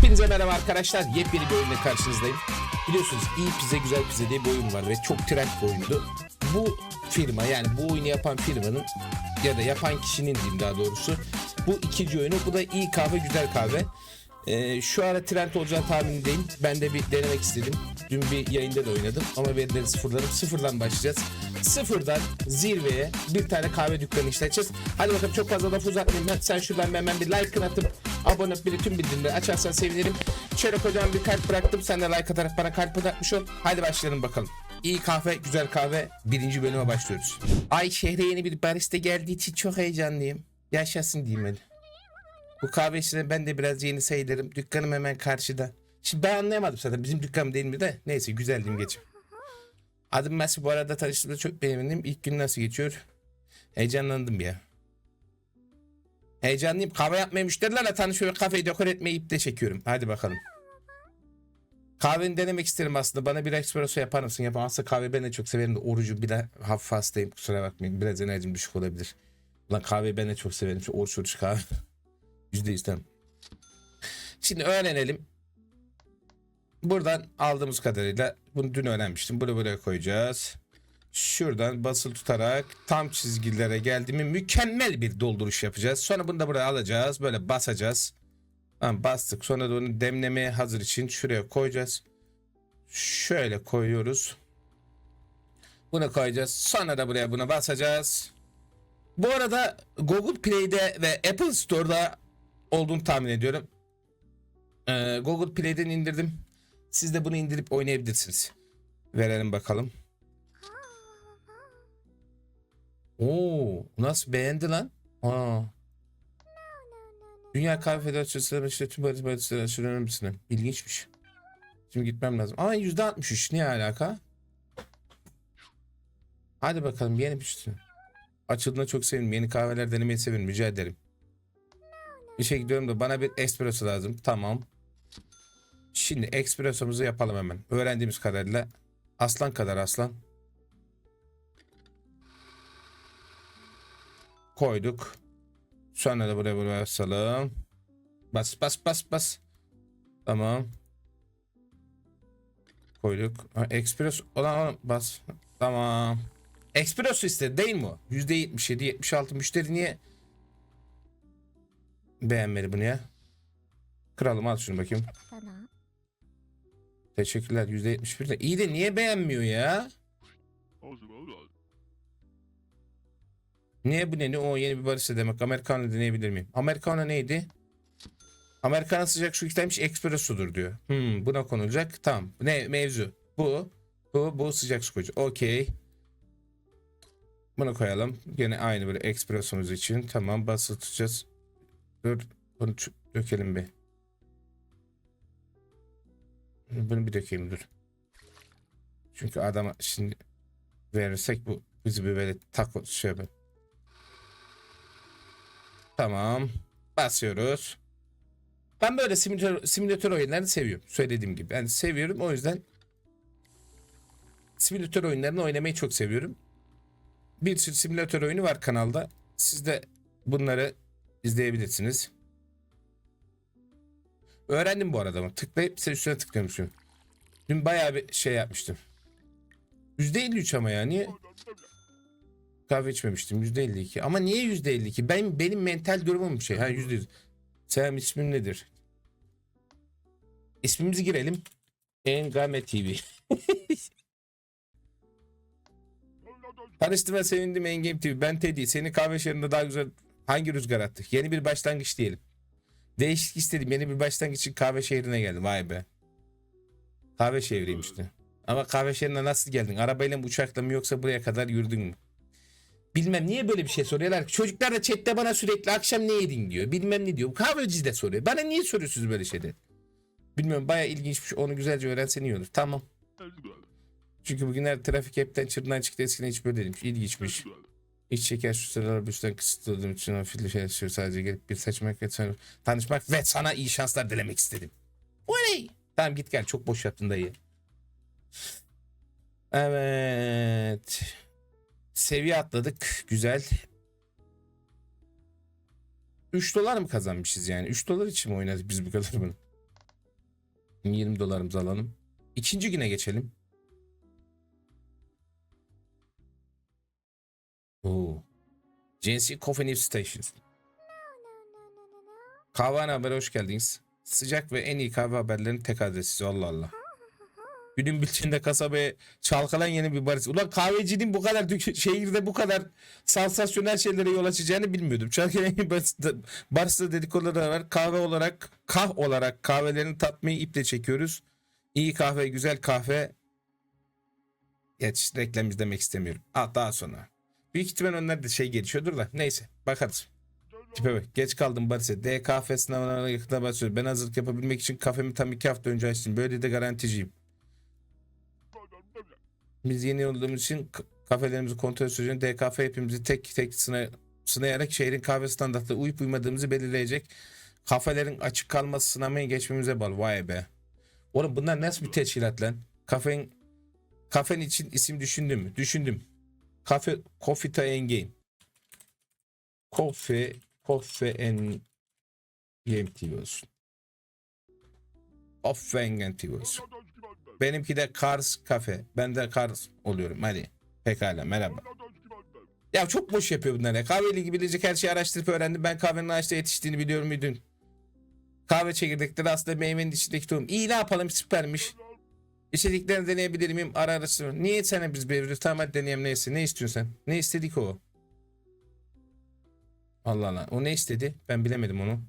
Hepinize merhaba arkadaşlar. Yepyeni bir oyunla karşınızdayım. Biliyorsunuz iyi pizza güzel pizza diye bir oyun var ve çok trend bir oyundu. Bu firma yani bu oyunu yapan firmanın ya da yapan kişinin diyeyim daha doğrusu bu ikinci oyunu. Bu da iyi kahve güzel kahve. Ee, şu ara trend olacağı tahminindeyim. Ben de bir denemek istedim. Dün bir yayında da oynadım ama verileri sıfırladım. Sıfırdan başlayacağız. Sıfırdan zirveye bir tane kahve dükkanı işleteceğiz. Hadi bakalım çok fazla laf uzatmayayım. Sen şuradan hemen bir like atıp abone olup bir de tüm bildirimleri açarsan sevinirim. Şöyle kocaman bir kalp bıraktım. Sen de like atarak bana kalp bırakmış ol. Hadi başlayalım bakalım. İyi kahve, güzel kahve. Birinci bölüme başlıyoruz. Ay şehre yeni bir barista geldiği için çok heyecanlıyım. Yaşasın diyeyim hadi. Bu kahve işine ben de biraz yeni sayılırım. Dükkanım hemen karşıda. Şimdi ben anlayamadım zaten bizim dükkanım değil mi de. Neyse güzel diyeyim geçim. Adım Mesut bu arada tanıştığımda çok beğendim. İlk gün nasıl geçiyor? Heyecanlandım ya. Heyecanlıyım. Kahve yapmaya müşterilerle tanışıyor. Kafeyi dekor etmeyi iple çekiyorum. Hadi bakalım. Kahveni denemek isterim aslında. Bana bir espresso yapar mısın? Yapamazsa kahve ben de çok severim de orucu bir de hafif hastayım. Kusura bakmayın. Biraz enerjim düşük olabilir. Lan kahveyi ben de çok severim. Şu oruç oruç kahve. Yüzde yüz tamam. Şimdi öğrenelim. Buradan aldığımız kadarıyla bunu dün öğrenmiştim. Bunu buraya koyacağız. Şuradan basılı tutarak tam çizgilere geldi mi mükemmel bir dolduruş yapacağız. Sonra bunu da buraya alacağız. Böyle basacağız. Tamam bastık. Sonra da onu demlemeye hazır için şuraya koyacağız. Şöyle koyuyoruz. Bunu koyacağız. Sonra da buraya bunu basacağız. Bu arada Google Play'de ve Apple Store'da olduğunu tahmin ediyorum. Ee, Google Play'den indirdim. Siz de bunu indirip oynayabilirsiniz. Verelim bakalım. Oo, nasıl beğendi lan? Aa. Dünya Kahve Federasyonu işte tüm Barış Federasyonu önemlisine. İlginçmiş. Şimdi gitmem lazım. Aa %63 ne alaka? Hadi bakalım yeni bir şey. Açıldığına çok sevindim. Yeni kahveler denemeyi seviyorum. Rica ederim. İşe gidiyorum da bana bir espresso lazım. Tamam. Şimdi espressomuzu yapalım hemen. Öğrendiğimiz kadarıyla aslan kadar aslan. Koyduk. Sonra da buraya buraya basalım. Bas bas bas bas. Tamam. Koyduk. Ha, espresso olan bas. Tamam. Espresso istedi değil mi o? %77 76 müşteri niye beğenmedi bunu ya? Kralım al şunu bakayım. Teşekkürler %71 de. İyi de niye beğenmiyor ya? Niye bu ne? ne? O yeni bir barista demek. Americano deneyebilir miyim? Americano neydi? Americano sıcak su istemiş espressodur diyor. Hmm, buna konulacak. Tamam. Ne mevzu? Bu. Bu, bu sıcak su koyacak. Okey. Bunu koyalım. Yine aynı böyle espressomuz için. Tamam basılı tutacağız. Dur. Bunu dökelim bir. Bunu bir dökeyim dur. Çünkü adama şimdi verirsek bu bizi bir böyle tak şey yapar. Tamam. Basıyoruz. Ben böyle simülatör, simülatör oyunlarını seviyorum. Söylediğim gibi. Ben seviyorum. O yüzden simülatör oyunlarını oynamayı çok seviyorum. Bir sürü simülatör oyunu var kanalda. Siz de bunları izleyebilirsiniz. Öğrendim bu arada tıklayıp size üstüne tıklıyormuşum. Dün bayağı bir şey yapmıştım. %53 ama ya niye? Kahve içmemiştim %52. Ama niye %52? Ben benim mental durumum bir şey. Ha %100. Selam ismin nedir? İsmimizi girelim. Engame TV. Tanıştığıma sevindim Engame TV. Ben Teddy. Seni kahve şehrinde daha güzel hangi rüzgar attı? Yeni bir başlangıç diyelim. Değişik istedim. Yeni bir başlangıç için kahve şehrine geldim. Vay be. Kahve şehriymişti. Ama kahve şehrine nasıl geldin? Arabayla mı uçakla mı yoksa buraya kadar yürüdün mü? Bilmem niye böyle bir şey soruyorlar. ki? Çocuklar da chatte bana sürekli akşam ne yedin diyor. Bilmem ne diyor. Kahveci de soruyor. Bana niye soruyorsunuz böyle şeyleri? Bilmiyorum baya ilginçmiş. Onu güzelce öğrensen iyi olur. Tamam. Çünkü bugünler trafik hepten çırpından çıktı. Eskiden hiç böyle değilmiş. İlginçmiş. İç şeker şu sıralar büsten kısıtladığım için o filli şey istiyor. Sadece gelip bir seçmek ve tanışmak ve sana iyi şanslar dilemek istedim. Oley! Tamam git gel. Çok boş yaptın dayı. Evet. Seviye atladık. Güzel. 3 dolar mı kazanmışız yani? 3 dolar için mi oynadık biz bu kadar bunu? 20 dolarımızı alalım. İkinci güne geçelim. Oo. GNC Coffee News Stations. Kahvehane haberi hoş geldiniz. Sıcak ve en iyi kahve haberlerinin tek adresi. Allah Allah. Günün bülteninde kasabaya çalkalan yeni bir baris. Ulan kahvecinin bu kadar şehirde bu kadar sansasyonel şeylere yol açacağını bilmiyordum. Çalkalan yeni barista, barista dedikoduları var. Kahve olarak, kah olarak kahvelerini tatmayı iple çekiyoruz. İyi kahve, güzel kahve. Geç reklam izlemek istemiyorum. Ah daha sonra. Büyük ihtimal onlar da şey gelişiyordur da. Neyse bakarız. Tipe bak. Geç kaldım Barış'a. D kahve sınavına yakında başlıyor. Ben hazırlık yapabilmek için kafemi tam iki hafta önce açtım. Böyle de garanticiyim. Biz yeni olduğumuz için kafelerimizi kontrol sürecinde DKF hepimizi tek tek sına, sınayarak şehrin kahve standartlarına uyup uymadığımızı belirleyecek. Kafelerin açık kalması sınamayı geçmemize bağlı. Vay be. Oğlum bunlar nasıl bir teşkilat lan? Kafenin kafenin için isim düşündüm mü? Düşündüm. Kafe Coffee Time Game. Coffee Coffee and Game TV olsun. Offengen TV olsun. Benimki de Cars Cafe. Ben de Cars oluyorum. Hadi. Pekala merhaba. Ya çok boş yapıyor bunlar ya. Kahveyle ilgili bilecek her şeyi araştırıp öğrendim. Ben kahvenin ağaçta yetiştiğini biliyorum muydun? Kahve çekirdekleri aslında meyvenin içindeki tohum. İyi ne yapalım süpermiş. İçeriklerini deneyebilir miyim? Ara araştırma. Niye sana biz veriyoruz? Tamam hadi deneyelim neyse. Ne istiyorsun sen? Ne istedik o? Allah Allah. O ne istedi? Ben bilemedim onu.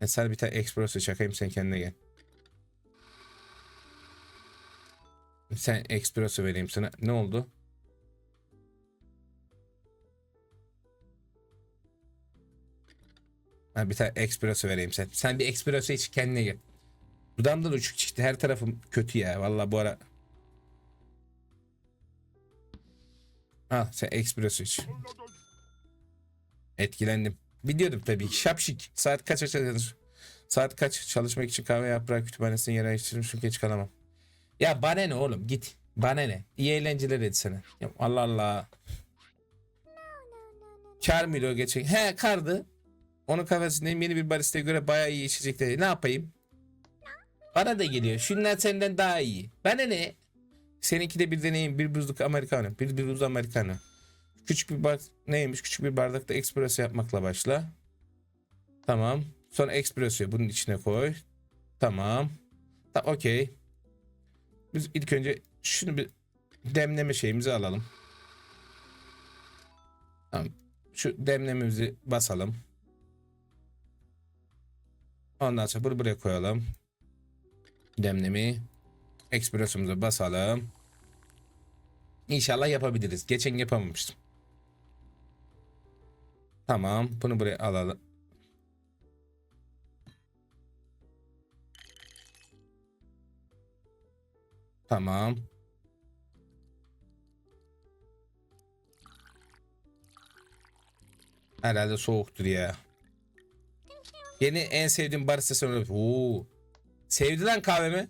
Ben sana bir tane espresso çakayım sen kendine gel. Sen espresso vereyim sana. Ne oldu? Ha, bir tane espresso vereyim sen. Sen bir espresso iç kendine gel. Dudağımda da uçuk çıktı. Her tarafım kötü ya. Vallahi bu ara. Al sen espresso iç. Etkilendim. Biliyordum tabii ki. Şapşik. Saat kaç açılır? Saat kaç? Çalışmak için kahve yaprağı kütüphanesine yer ayırtırmışım. Geç kalamam. Ya bana ne oğlum git. Bana ne? İyi eğlenceler et sana. Ya Allah Allah. Kar mıydı o geçen? He kardı. Onun kafasındayım yeni bir baristaya göre bayağı iyi içecekleri. Ne yapayım? Bana da geliyor. Şunlar senden daha iyi. Bana ne? Seninki de bir deneyim. Bir buzluk americano. Bir, bir buz americano. Küçük bir bar neymiş? Küçük bir bardakta espresso yapmakla başla. Tamam. Sonra espressoyu bunun içine koy. Tamam. Tamam okey. Biz ilk önce şunu bir demleme şeyimizi alalım. Tamam. Şu demlememizi basalım. Ondan sonra bunu buraya koyalım. Demlemi. Espressomuza basalım. İnşallah yapabiliriz. Geçen yapamamıştım. Tamam. Bunu buraya alalım. Tamam. Herhalde soğuktur ya. Yeni en sevdiğim barista sanırım. Oo. Sevdi lan kahvemi.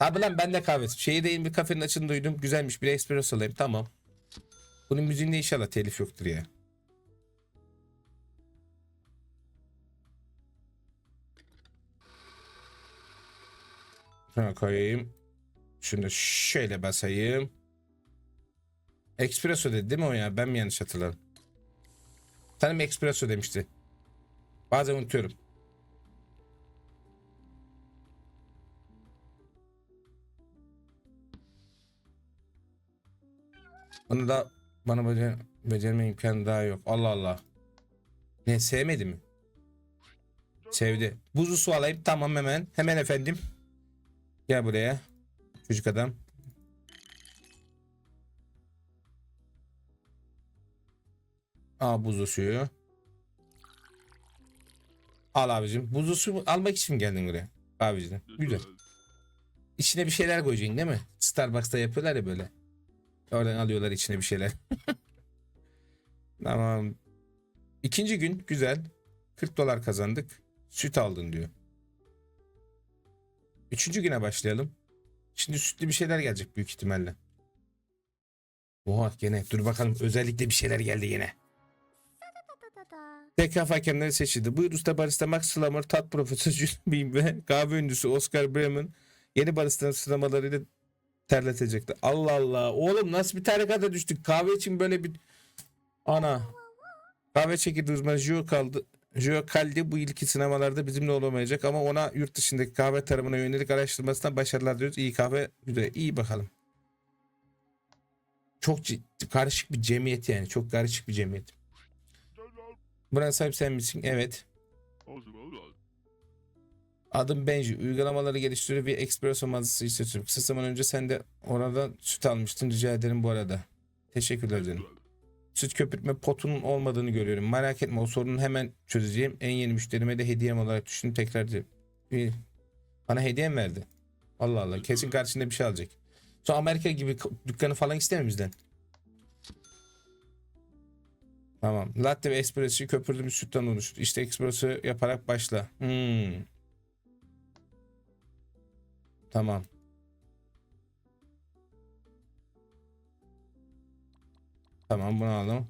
Abi lan ben de kahve. Şehirdeyim bir kafenin açını duydum. Güzelmiş bir espresso alayım. Tamam. Bunun müziğinde inşallah telif yoktur ya. Şuna koyayım. Da şöyle basayım. Espresso dedi değil mi o ya? Ben mi yanlış hatırladım? Tanım espresso demişti. Bazen unutuyorum. Bunu da bana becer becerme imkanı daha yok. Allah Allah. Ne sevmedi mi? Sevdi. Buzlu su alayım. Tamam hemen. Hemen efendim. Gel buraya. Çocuk adam. Al buzlu suyu. Al abicim. Buzlu su almak için mi geldin buraya? Abicim. Güzel. İçine bir şeyler koyacaksın değil mi? Starbucks'ta yapıyorlar ya böyle. Oradan alıyorlar içine bir şeyler. tamam. İkinci gün güzel. 40 dolar kazandık. Süt aldın diyor. Üçüncü güne başlayalım. Şimdi sütlü bir şeyler gelecek büyük ihtimalle. Oha gene dur bakalım özellikle bir şeyler geldi yine. TKF hakemleri seçildi. Buyur usta barista Max Slammer, tat profesörü Jun ve kahve ünlüsü Oscar Bremen yeni baristanın sınamalarıyla terletecekti. Allah Allah. Oğlum nasıl bir tarikata düştük? Kahve için böyle bir... Ana. Kahve çekirdeği uzmanı Gio kaldı. Gio Caldi bu ilki sinemalarda bizimle olamayacak ama ona yurt dışındaki kahve tarımına yönelik araştırmasından başarılar diyoruz. İyi kahve güzel. İyi bakalım. Çok ciddi, karışık bir cemiyet yani. Çok karışık bir cemiyet. Buranın sahip sen misin? Evet. Adım Benji. Uygulamaları geliştiriyor ve espresso mazisi istiyorum. Kısa zaman önce sen de oradan süt almıştın. Rica ederim bu arada. Teşekkürler ederim. Süt köpürtme potunun olmadığını görüyorum. Merak etme o sorunu hemen çözeceğim. En yeni müşterime de hediyem olarak düşündüm. Tekrar. İyi. Bana hediye mi verdi? Allah Allah. Kesin karşında bir şey alacak. Sonra Amerika gibi dükkanı falan istemiyor bizden. Tamam. Latte ve espressoyu köpürdüğümüz sütten oluştu. İşte espresso yaparak başla. Hmm. Tamam. Tamam bunu aldım.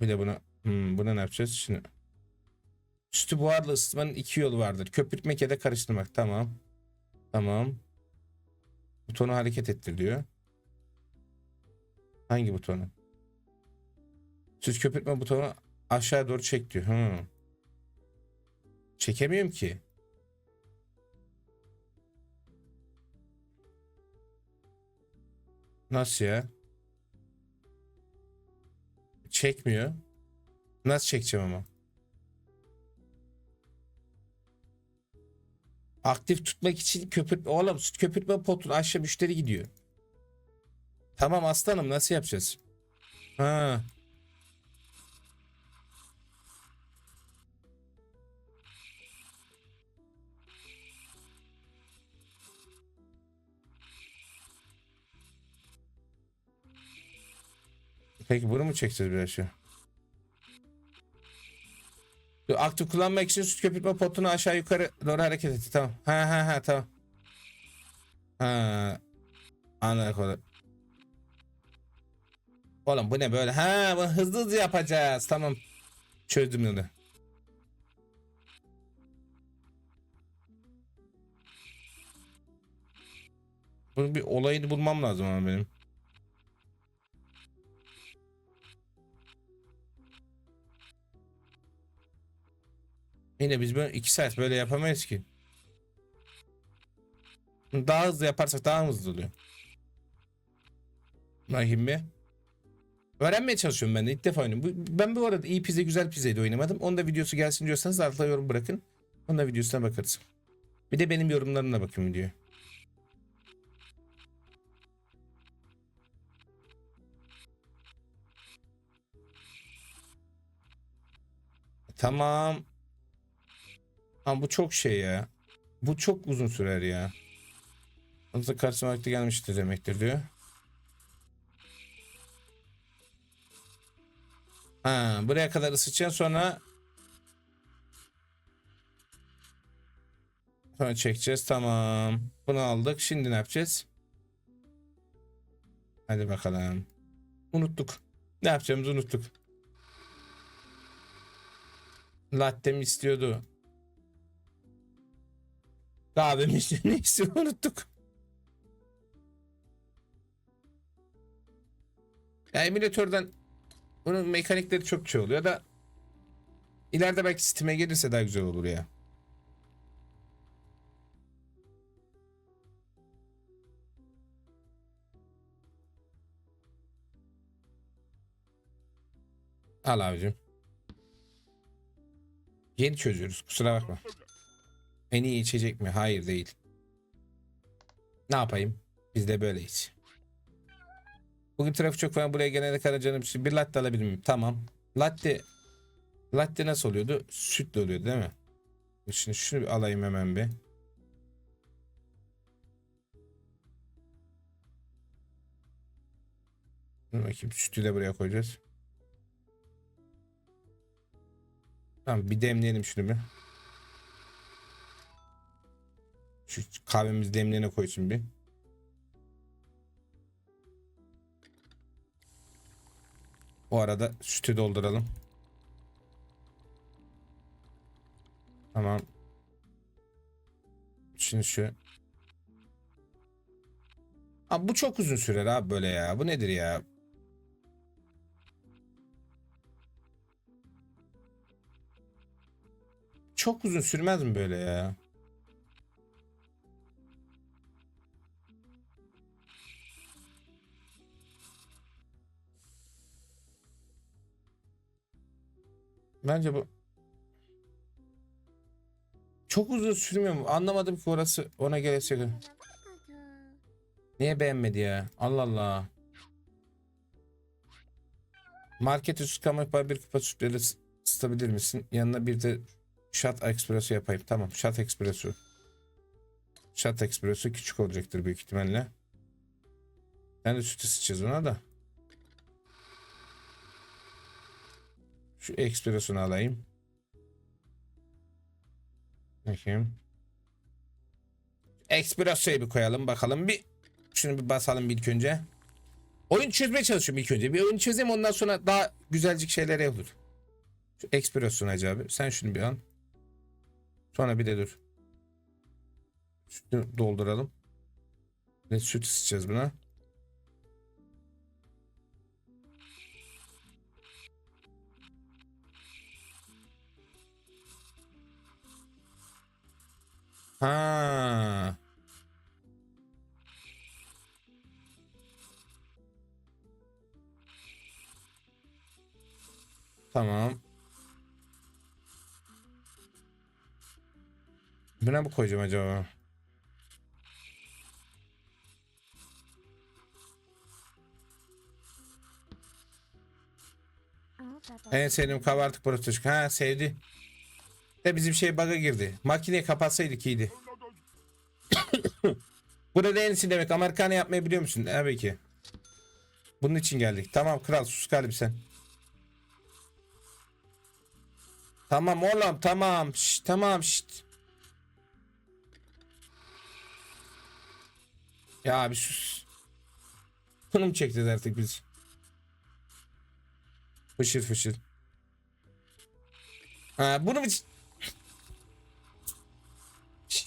Bir de bunu hmm, bunu ne yapacağız şimdi? Sütü buharla ısıtmanın iki yolu vardır. Köpürtmek ya da karıştırmak. Tamam. Tamam. Butonu hareket ettir diyor. Hangi butonu? Süt köpürtme butonu aşağı doğru çek diyor. Hı. Çekemiyorum ki. Nasıl ya? Çekmiyor. Nasıl çekeceğim ama? Aktif tutmak için köpürtme. Oğlum süt köpürtme potunu aşağı müşteri gidiyor. Tamam aslanım nasıl yapacağız? Ha. Peki bunu mu çekeceğiz biraz şu? Aktif kullanmak için süt köpürtme potunu aşağı yukarı doğru hareket etti. Tamam. Ha ha ha tamam. Ha. Anladık oğlum. Oğlum bu ne böyle? Ha bu hızlı hızlı yapacağız. Tamam. Çözdüm bunu. Bunun bir olayını bulmam lazım ama benim. Yine biz böyle iki saat böyle yapamayız ki. Daha hızlı yaparsak daha hızlı oluyor. Bakayım bir. Öğrenmeye çalışıyorum ben de ilk defa oynuyorum. Ben bu arada iyi pizza güzel pizzayı da oynamadım. Onun da videosu gelsin diyorsanız altına yorum bırakın. Onun da videosuna bakarız. Bir de benim yorumlarına bakın video. Tamam. Ama bu çok şey ya. Bu çok uzun sürer ya. Hızlı karşıma vakti gelmiştir demektir diyor. Ha, buraya kadar ısıtacaksın sonra sonra çekeceğiz. Tamam. Bunu aldık. Şimdi ne yapacağız? Hadi bakalım. Unuttuk. Ne yapacağımızı unuttuk. Latte mi istiyordu? Kahvemi ne istiyor unuttuk. Ya emülatörden bunun mekanikleri çok şey oluyor da ileride belki Steam'e gelirse daha güzel olur ya. Al abicim. Yeni çözüyoruz kusura bakma. En iyi içecek mi? Hayır değil. Ne yapayım? Biz de böyleyiz. Bugün trafik çok falan buraya gelene kadar canım bir latte alabilir miyim? Tamam. Latte latte nasıl oluyordu? Sütle oluyordu değil mi? Şimdi şunu bir alayım hemen bir. Dur bakayım sütü de buraya koyacağız. Tamam bir demleyelim şunu bir. Şu kahvemiz demliğine koysun bir. O arada sütü dolduralım. Tamam. Şimdi şu. Abi bu çok uzun sürer abi böyle ya. Bu nedir ya? Çok uzun sürmez mi böyle ya? Bence bu çok uzun sürmüyor mu? Anlamadım ki orası ona gelecek. Niye beğenmedi ya? Allah Allah. Market üstü kamak bir kupa sütleri ıs- ısıtabilir misin? Yanına bir de shot espresso yapayım. Tamam shot espresso. Shot espresso küçük olacaktır büyük ihtimalle. Ben de sütü sıçacağız ona da. Şu espressonu alayım. Bakayım. Espresso'yu bir koyalım bakalım bir. Şunu bir basalım ilk önce. Oyun çözmeye çalışıyorum ilk önce. Bir oyun çözeyim ondan sonra daha güzelcik şeyler yapılır. Şu espresso'nu Hacı abi. Sen şunu bir al. Sonra bir de dur. Sütü dolduralım. Ve süt sıçacağız buna. Ha. Tamam. Buna mı koyacağım acaba? En sevdiğim kahve artık burası. Ha sevdi. De bizim şey bug'a girdi. Makineyi kapatsaydık iyiydi. Burada en iyisi demek. Amerikanı yapmayı biliyor musun? Tabii ki. Bunun için geldik. Tamam kral sus kalbi sen. Tamam oğlum tamam. Şşt, tamam şşt. Ya abi sus. Bunu mu çekeceğiz artık biz? Fışır fışır. Ha bunu mu...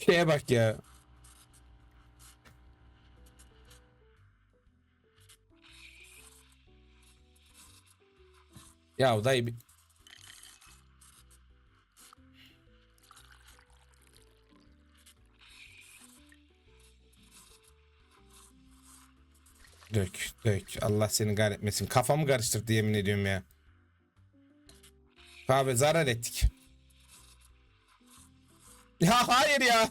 Şeye bak ya. Ya dayı bir... Dök dök. Allah seni kahretmesin. Kafamı karıştırdı yemin ediyorum ya. Abi zarar ettik. Ya hayır ya.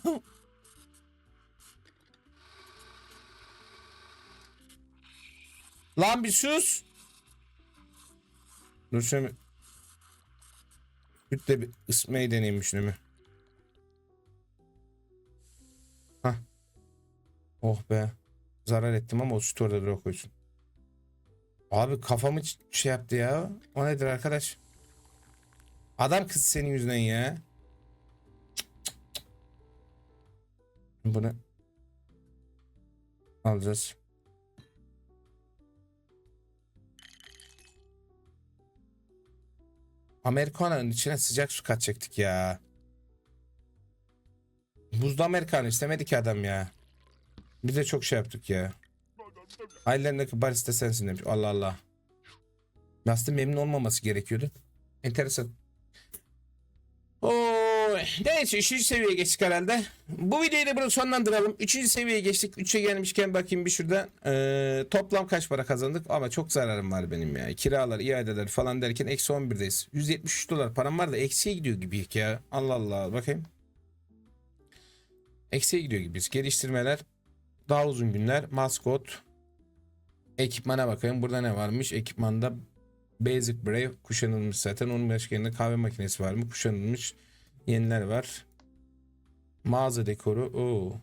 Lan bir sus. Dur şöyle. Sütle bir ısmayı deneyeyim şunu bir. Hah. Oh be. Zarar ettim ama o sütü orada dur koysun. Abi kafamı şey yaptı ya. O nedir arkadaş? Adam kız senin yüzünden ya. Bunu alacağız. Amerikana'nın içine sıcak su katacaktık ya. Buzlu Amerikanı istemedi ki adam ya. Biz de çok şey yaptık ya. Ailelerindeki barista sensin demiş. Allah Allah. Aslında memnun olmaması gerekiyordu. Enteresan. Neyse 3. seviyeye geçtik herhalde. Bu videoyu da burada sonlandıralım. 3. seviyeye geçtik. 3'e gelmişken bakayım bir şurada. Ee, toplam kaç para kazandık? Ama çok zararım var benim ya. Kiralar, iadeler falan derken eksi 11'deyiz. 173 dolar param var da eksiye gidiyor gibi ya. Allah Allah bakayım. Eksiye gidiyor gibiyiz. Geliştirmeler, daha uzun günler, maskot, ekipmana bakayım. Burada ne varmış? Ekipmanda Basic Brave kuşanılmış zaten. Onun başka yerinde kahve makinesi var mı? Kuşanılmış. Yeniler var. Mağaza dekoru. Oo.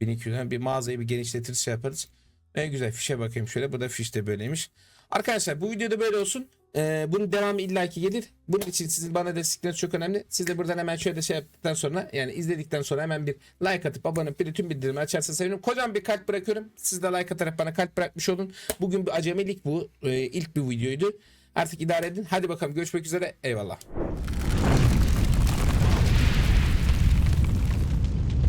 1200'den bir mağazayı bir genişletir şey yaparız. En güzel fişe bakayım şöyle. Bu da fiş de böyleymiş. Arkadaşlar bu videoda böyle olsun. Ee, bunun devamı illaki gelir. Bunun için sizin bana destekleriniz çok önemli. Siz de buradan hemen şöyle şey yaptıktan sonra yani izledikten sonra hemen bir like atıp abone olup tüm bildirimi açarsanız sevinirim. Kocaman bir kalp bırakıyorum. Siz de like atarak bana kalp bırakmış olun. Bugün bir acemilik bu. Ee, ilk bir videoydu. Artık idare edin. Hadi bakalım görüşmek üzere. Eyvallah.